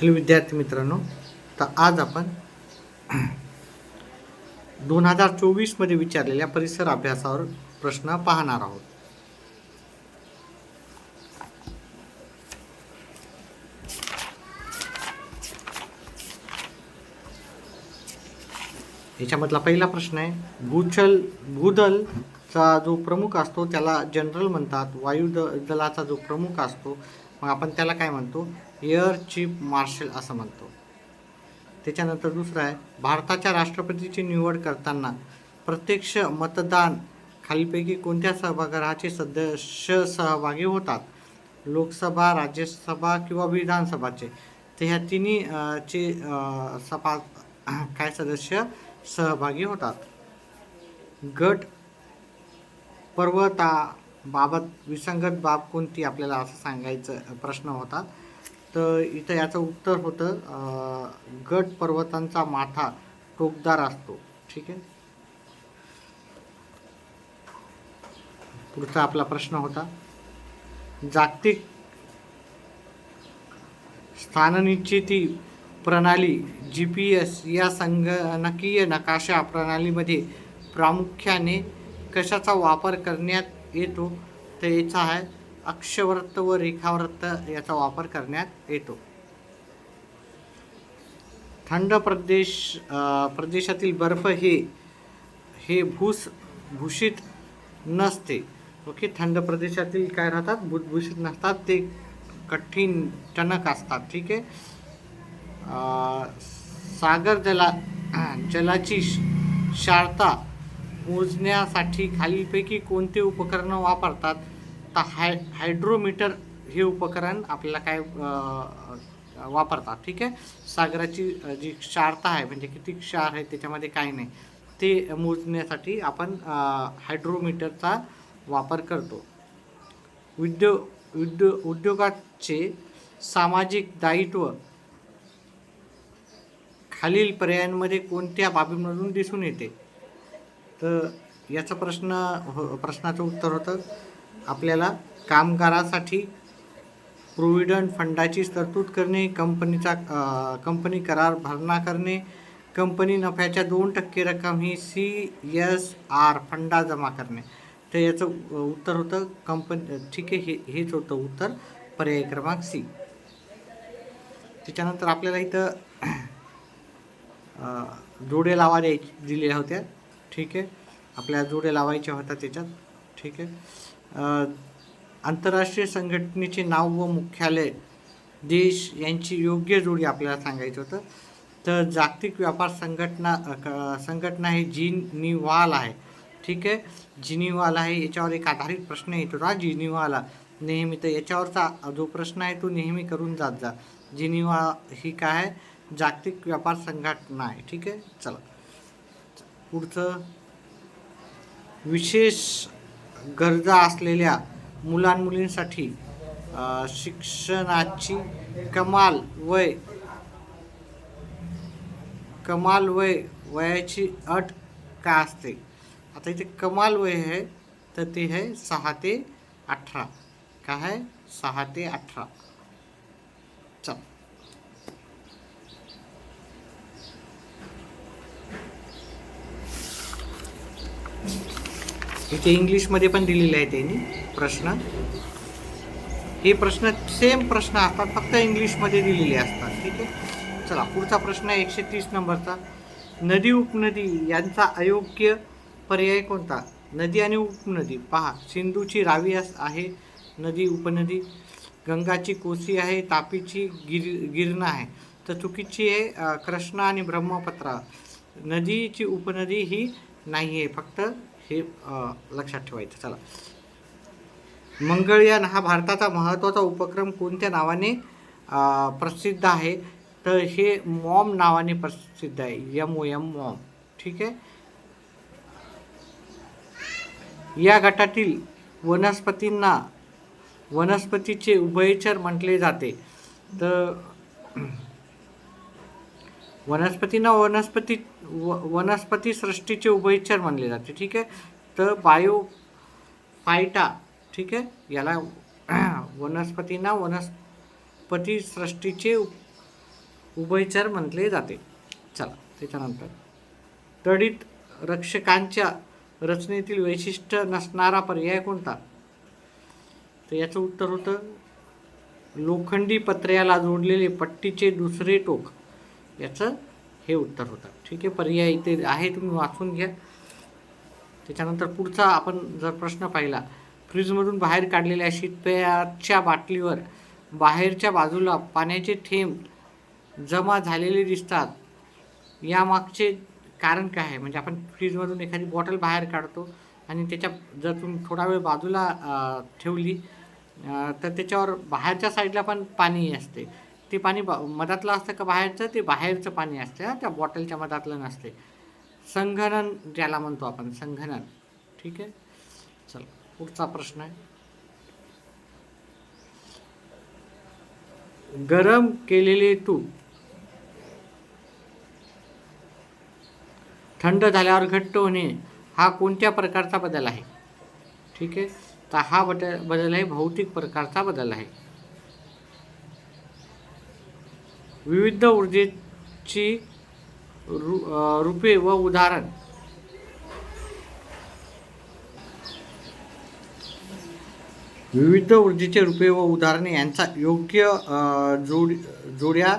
Hello विद्यार्थी मित्रांनो तर आज आपण दोन हजार चोवीसमध्ये विचारलेल्या परिसर अभ्यासावर प्रश्न पाहणार आहोत. याच्यामधला पहिला प्रश्न आहे भूचल भूदलचा जो प्रमुख असतो त्याला जनरल म्हणतात वायू द दलाचा जो प्रमुख असतो मग आपण त्याला काय म्हणतो? एअर चीफ मार्शल असं म्हणतो. त्याच्यानंतर दुसरं आहे भारताच्या राष्ट्रपतीची निवड करताना प्रत्यक्ष मतदान खालीपैकी कोणत्या सभागृहाचे सदस्य सहभागी होतात? लोकसभा राज्यसभा किंवा विधानसभाचे? तर ह्या तिन्ही चे सभा काय सदस्य सहभागी होतात? गट पर्वताबाबत विसंगत बाब कोणती आपल्याला असं सांगायचं प्रश्न होता तर इथं याचं उत्तर होतं गट पर्वतांचा माथा टोकदार असतो. ठीक आहे? पुढचा आपला प्रश्न होता. जागतिक स्थाननिश्चिती प्रणाली जी पी एस या संगणकीय नकाशा प्रणालीमध्ये प्रामुख्याने कशाचा वापर करण्यात येतो तर याचा आहे अक्षवृत्त व रेखावृत्त याचा वापर करण्यात येतो. थंड प्रदेश प्रदेशातील बर्फ हे हे भूस भूषित नसते. ओके थंड प्रदेशातील काय राहतात? भूतभूषित नसतात ते कठीण टणक असतात ठीक आहे? सागर जला जलाची शारता मोजण्यासाठी खालीलपैकी कोणते उपकरणं वापरतात? तर हाय हायड्रोमीटर हे उपकरण आपल्याला काय वापरतात ठीक आहे? सागराची जी क्षारता आहे म्हणजे किती क्षार आहे त्याच्यामध्ये काही नाही. ते मोजण्यासाठी आपण हायड्रोमीटरचा वापर करतो. उद्योग उद्योग उद्योगाचे सामाजिक दायित्व खालील पर्यायांमध्ये कोणत्या बाबीमधून दिसून येते? तर याचा प्रश्न हो प्रश्नाचं उत्तर होतं. आपल्याला कामगारासाठी प्रोव्हिडंट फंडाची तरतूद करणे कंपनीचा कंपनी करार भरणा करणे कंपनी नफ्याच्या दोन टक्के रक्कम ही सी एस आर फंडा जमा करणे. तर याचं उत्तर होतं कंपनी ठीक आहे हे हेच होतं उत्तर. पर्याय क्रमांक सी त्याच्यानंतर आपल्याला इथं जोडे लावा द्यायची दिलेल्या होत्या. ठीक आहे. आपल्या जोडे लावायच्या होत्या त्याच्यात. ठीक आहे. आंतरराष्ट्रीय संघटनेचे नाव व मुख्यालय देश यांची योग्य जोडी आपल्याला सांगायचं होतं. तर जागतिक व्यापार संघटना क- संघटना ही जिनिवाल आहे. ठीक आहे? जिनिवाल आहे याच्यावर एक आधारित प्रश्न येतो ना जिनिवाला नेहमी तर याच्यावरचा जो प्रश्न आहे तो नेहमी करून जात जा. जिनिवा ही काय आहे? जागतिक व्यापार संघटना आहे. ठीक आहे? चला. पुढचं. विशेष गरजा असलेल्या मुलांमुलींसाठी शिक्षणाची कमाल वय कमाल वय वयाची अट काय असते? आता इथे कमाल वय आहे तर ते आहे सहा ते अठरा. काय आहे? सहा ते अठरा चल इथे इंग्लिशमध्ये पण दिलेले आहे त्यांनी प्रश्न. हे प्रश्न सेम प्रश्न असतात फक्त इंग्लिशमध्ये दिलेले असतात. ठीक आहे? चला पुढचा प्रश्न आहे एकशे तीस नंबरचा. नदी उपनदी यांचा अयोग्य पर्याय कोणता? नदी आणि उपनदी. पहा सिंधूची रावी आहे नदी उपनदी. गंगाची कोसी आहे तापीची गिर गिरणा आहे. तर चुकीची आहे कृष्णा आणि ब्रह्मपत्रा. नदीची उपनदी ही नाही आहे फक्त हे लक्षात ठेवायचं. चला. मंगळयान हा भारताचा महत्त्वाचा उपक्रम कोणत्या नावाने प्रसिद्ध आहे? तर हे मॉम नावाने प्रसिद्ध आहे. M O M mom. ठीक आहे? या गटातील वनस्पतींना वनस्पतीचे उभयचर म्हटले जाते. तर वनस्पतींना वनस्पती व वनस्पती सृष्टीचे उभयचर मानले जाते ठीक आहे? तर बायो फायटा ठीक आहे? याला वनस्पतींना वनस्पती सृष्टीचे उभयचर म्हटले जाते. चला त्याच्यानंतर. तडित रक्षकांच्या रचनेतील वैशिष्ट्य नसणारा पर्याय कोणता? तर याचं उत्तर होतं लोखंडी पत्र्याला जोडलेले पट्टीचे दुसरे टोक. याचं हे उत्तर होतं. ठीक आहे पर्याय इथे आहे तुम्ही वाचून घ्या. त्याच्यानंतर पुढचा आपण जर प्रश्न पाहिला फ्रीजमधून बाहेर काढलेल्या शीतपेयाच्या बाटलीवर बाहेरच्या बाजूला पाण्याचे थेंब जमा झालेले दिसतात यामागचे कारण काय आहे? म्हणजे आपण फ्रीजमधून एखादी बॉटल बाहेर काढतो आणि त्याच्या जर तुम्ही थोडा वेळ बाजूला ठेवली तर त्याच्यावर बाहेरच्या साईडला पण पाणी असते. ते पाणी बा मधातलं असतं का बाहेरचं? ते बाहेरचं पाणी असते. हा, त्या बॉटलच्या मधातलं नसते. संघनन ज्याला म्हणतो आपण संघनन. ठीक आहे? चल पुढचा प्रश्न आहे. गरम केलेले तूप. थंड झाल्यावर घट्ट होणे हा कोणत्या प्रकारचा बदल आहे? ठीक आहे? तर हा बदल बदल आहे भौतिक प्रकारचा बदल आहे. विविध ऊर्जेची रु रूपे व उदाहरण. विविध ऊर्जेचे रूपे व उदाहरणे यांचा योग्य जोड जोड्या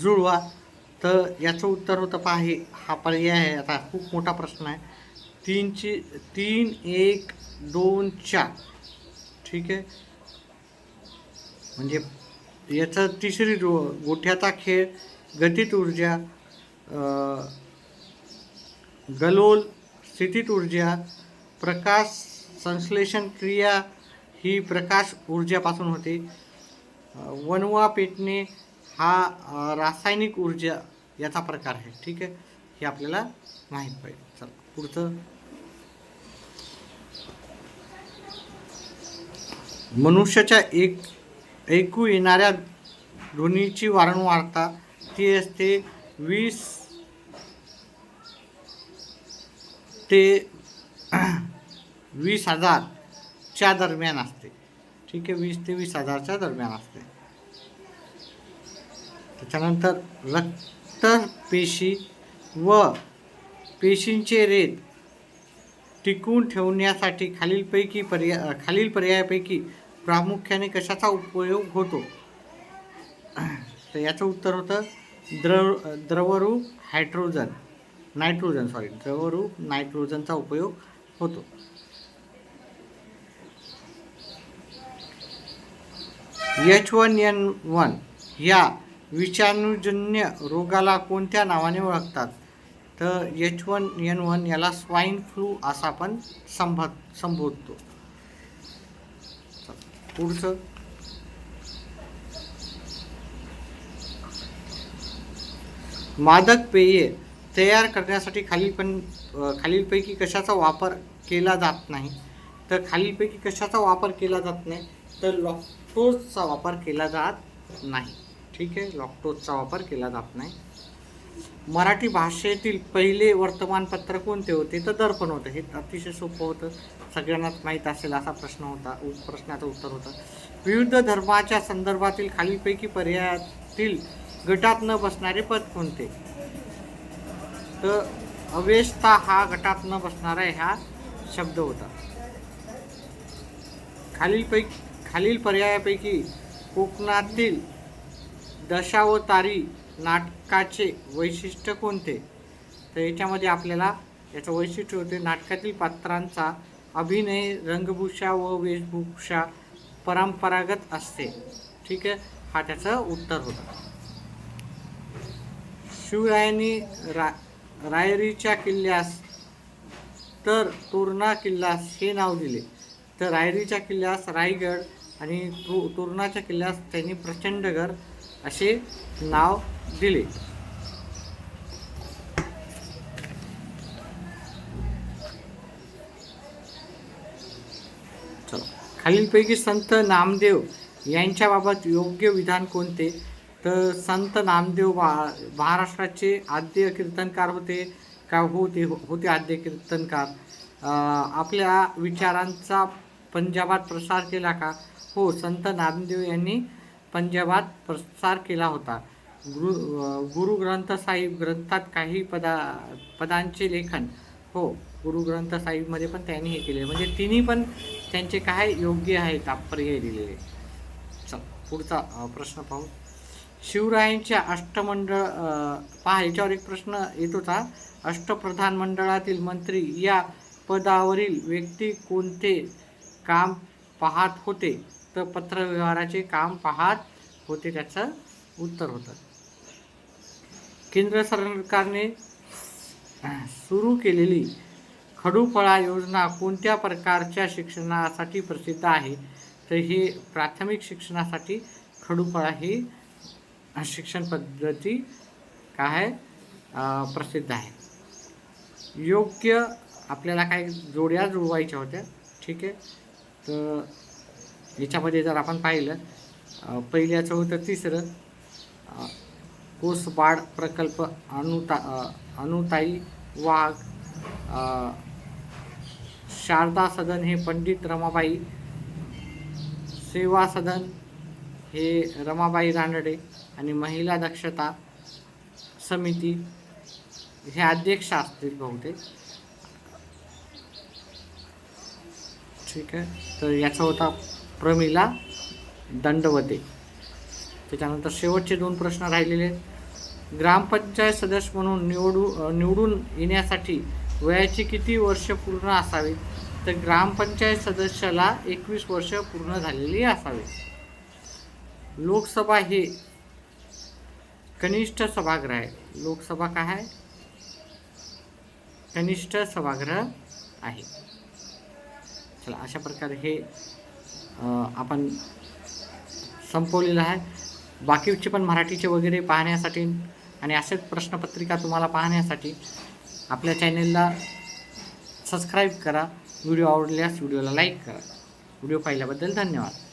जुळवा. तर याचं उत्तर होतं पहा हे हा पर्याय आहे. आता खूप मोठा प्रश्न आहे. तीनची तीन एक दोन चार. ठीक आहे? म्हणजे याचं तिसरी रो गोठ्याचा खेळ गतीत ऊर्जा गलोल स्थितीत ऊर्जा प्रकाश संश्लेषण क्रिया ही प्रकाश ऊर्जापासून होते. वनवा पेटणे हा रासायनिक ऊर्जा याचा प्रकार आहे. ठीक आहे? हे आपल्याला माहीत पाहिजे. चला पुढचं. मनुष्याच्या एक ऐकू येणाऱ्या ध्वनीची वारंवारता ती असते वीस ते वीस हजारच्या दरम्यान असते. ठीक आहे? वीस ते वीस हजारच्या दरम्यान असते. त्याच्यानंतर रक्तपेशी व पेशींचे रेत टिकवून ठेवण्यासाठी खालीलपैकी पर्याय खालील पर्यायापैकी प्रामुख्याने कशाचा उपयोग होतो? तर याचं उत्तर होतं द्रव द्रवरूप हायड्रोजन नायट्रोजन सॉरी द्रवरूप नायट्रोजनचा उपयोग होतो. एच वन एन वन या विषाणूजन्य रोगाला कोणत्या नावाने ओळखतात? तर एच वन एन वन याला स्वाईन फ्लू असा आपण संभ संबोधतो. पुढचं? मादक पेये तयार करण्यासाठी खालील पण खालीलपैकी कशाचा वापर केला जात नाही? तर खालीलपैकी कशाचा वापर केला जात नाही? तर लॉक्टोजचा वापर केला जात नाही. ठीक आहे? लॉक्टोजचा वापर केला जात नाही. मराठी भाषेतील पहिले वर्तमानपत्र कोणते होते? तर दर्पण होतं. हे अतिशय सोपं होतं. सगळ्यांनाच माहीत असेल असा प्रश्न होता. उ- प्रश्नाचं उत्तर होतं. विविध धर्माच्या संदर्भातील खालीलपैकी पर्यायातील गटात न बसणारे पद कोणते? तर अवेस्ता हा गटात न बसणारा ह्या शब्द होता. खालीलपैकी खालील पर्यायापैकी कोकणातील दशावतारी नाटकाचे वैशिष्ट्य कोणते? तर याच्यामध्ये आपल्याला याचं वैशिष्ट्य होते नाटकातील पात्रांचा अभिनय रंगभूषा व वेशभूषा परंपरागत असते. ठीक आहे? हा त्याचं उत्तर होतं. शिवरायांनी रा रायरीच्या किल्ल्यास तर तोरणा किल्ल्यास हे नाव दिले. तर रायरीच्या किल्ल्यास रायगड आणि तु तोरणाच्या किल्ल्यास त्यांनी प्रचंडगड असे नाव दिले. चला. खालीलपैकी संत नामदेव यांच्याबाबत योग्य विधान कोणते? तर संत नामदेव बा महाराष्ट्राचे आद्य कीर्तनकार होते का होते होते आद्य कीर्तनकार? आपल्या विचारांचा पंजाबात प्रसार केला का? हो संत नामदेव यांनी पंजाबात प्रसार केला होता. गुरु गुरु ग्रंथ साहिब ग्रंथात काही पदा पदांचे लेखन. हो गुरु ग्रंथ साहिबमध्ये पण त्यांनी हे केले म्हणजे तिन्ही पण त्यांचे काय योग्य आहे तात्पर्य दिलेले चल पुढचा प्रश्न पाहू. शिवरायांच्या अष्टमंडळ पहा याच्यावर एक प्रश्न येत होता अष्टप्रधान मंडळातील मंत्री या पदावरील व्यक्ती कोणते काम पाहत होते? तर पत्रव्यवहाराचे काम पाहत होते त्याचं उत्तर होतं. केंद्र सरकारने सुरू केलेली खडूफळा योजना कोणत्या प्रकारच्या शिक्षणासाठी प्रसिद्ध आहे? तर हे प्राथमिक शिक्षणासाठी खडूफळा ही शिक्षण पद्धती काय आहे प्रसिद्ध आहे. योग्य आपल्याला काय जोड्या जुळवायच्या होत्या? ठीक आहे. तर याच्यामध्ये जर आपण पाहिलं पहिल्याचं होतं तिसरं. कोसबाड प्रकल्प अनुता अनुताई वाघ शारदा सदन हे पंडित रमाबाई सेवा सदन हे रमाबाई रानडे आणि महिला दक्षता समिती हे अध्यक्ष असतील बहुतेक. ठीक आहे. तर याचा होता प्रमिला दंडवते. त्याच्यानंतर शेवटचे दोन प्रश्न राहिलेले आहेत. ग्रामपंचायत सदस्य म्हणून निवडू निवडून येण्यासाठी वयाची किती वर्ष पूर्ण असावी तर ग्रामपंचायत सदस्याला एकवीस वर्ष पूर्ण झालेली असावी लोकसभा हे कनिष्ठ सभागृह आहे. लोकसभा काय आहे? कनिष्ठ सभागृह आहे. चला अशा प्रकारे हे आपण संपवलेलं आहे. बाकीचे पण मराठीचे वगैरे पाहण्यासाठी आणि असेच प्रश्नपत्रिका तुम्हाला पाहण्यासाठी आपल्या चॅनेलला सबस्क्राईब करा. व्हिडिओ आवडल्यास व्हिडिओला लाईक करा. व्हिडिओ पाहिल्याबद्दल धन्यवाद.